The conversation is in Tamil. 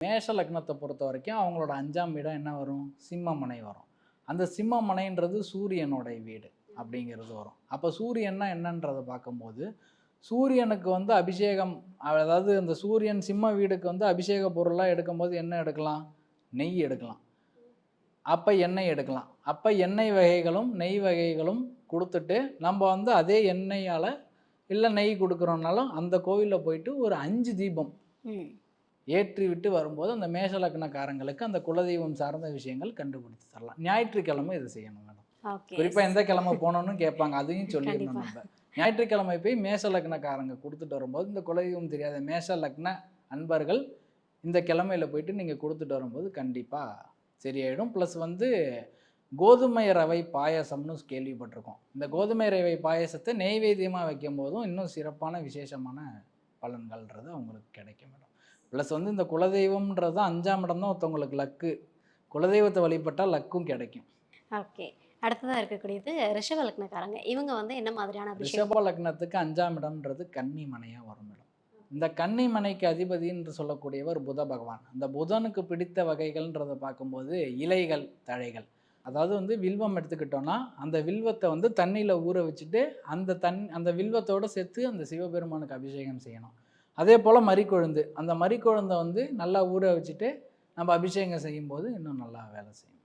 மேஷ லக்னத்தை பொறுத்த வரைக்கும் அவங்களோட அஞ்சாம் இடம் என்ன வரும்? சிம்மமனை வரும். அந்த சிம்மமனைன்றது சூரியனுடைய வீடு அப்படிங்கிறது வரும். அப்போ சூரியன்னா என்னன்றதை பார்க்கும்போது சூரியனுக்கு வந்து அபிஷேகம் அதாவது அந்த சூரியன் சிம்ம வீடுக்கு வந்து அபிஷேக பொருளாக எடுக்கும்போது என்ன எடுக்கலாம்? நெய் எடுக்கலாம். அப்போ எண்ணெய் எடுக்கலாம். அப்போ எண்ணெய் வகைகளும் நெய் வகைகளும் கொடுத்துட்டு நம்ம வந்து அதே எண்ணெயால் இல்லை நெய் கொடுக்குறோம்னாலும் அந்த கோவிலில் போயிட்டு ஒரு அஞ்சு தீபம் ஏற்றி விட்டு வரும்போது அந்த மேஷ லக்னக்காரங்களுக்கு அந்த குலதெய்வம் சார்ந்த விஷயங்கள் கண்டுபிடிச்சு தரலாம். ஞாயிற்றுக்கிழமை இது செய்யணும் மேடம். குறிப்பாக எந்த கிழமை போகணும்னு கேட்பாங்க. அதையும் சொல்லிடணும். நம்ம. ஞாயிற்றுக்கிழமை போய் மேஷ லக்னக்காரங்க கொடுத்துட்டு வரும்போது இந்த குலதெய்வம் தெரியாத மேஷ லக்ன அன்பர்கள் இந்த கிழமையில போயிட்டு நீங்கள் கொடுத்துட்டு வரும்போது கண்டிப்பாக சரியாயிடும். ப்ளஸ் வந்து கோதுமை ரவை பாயாசம்னு கேள்விப்பட்டிருக்கோம். இந்த கோதுமை ரவை பாயாசத்தை நெய்வேத்தியமாக வைக்கும் போதும் இன்னும் சிறப்பான விசேஷமான பலன்கள்ன்றது அவங்களுக்கு கிடைக்கும் மேடம். ப்ளஸ் வந்து இந்த குலதெய்வம்ன்றது தான் அஞ்சாம் இடம் தான் ஒருத்தவங்களுக்கு லக்கு. குலதெய்வத்தை வழிபட்டால் லக்கும் கிடைக்கும். ஓகே அடுத்ததா இருக்கக்கூடியது ரிஷப லக்னக்காரங்க. இவங்க வந்து என்ன மாதிரியான ரிஷப லக்னத்துக்கு அஞ்சாம் இடம்ன்றது கன்னி மனையாக வரும் மேடம். இந்த கன்னி மனைக்கு அதிபதி என்று சொல்லக்கூடியவர் புத பகவான். அந்த புதனுக்கு பிடித்த வகைகள்ன்றதை பார்க்கும்போது இலைகள் தழைகள். அதாவது வந்து வில்வம் எடுத்துக்கிட்டோன்னா அந்த வில்வத்தை வந்து தண்ணியில் ஊற வச்சுட்டு அந்த தண் அந்த வில்வத்தோடு சேர்த்து அந்த சிவபெருமானுக்கு அபிஷேகம் செய்யணும். அதே போல் மறிக்கொழுந்து. அந்த மறிக்கொழுந்தை வந்து நல்லா ஊற வச்சுட்டு நம்ம அபிஷேகம் செய்யும்போது இன்னும் நல்லா வேலை செய்யும்.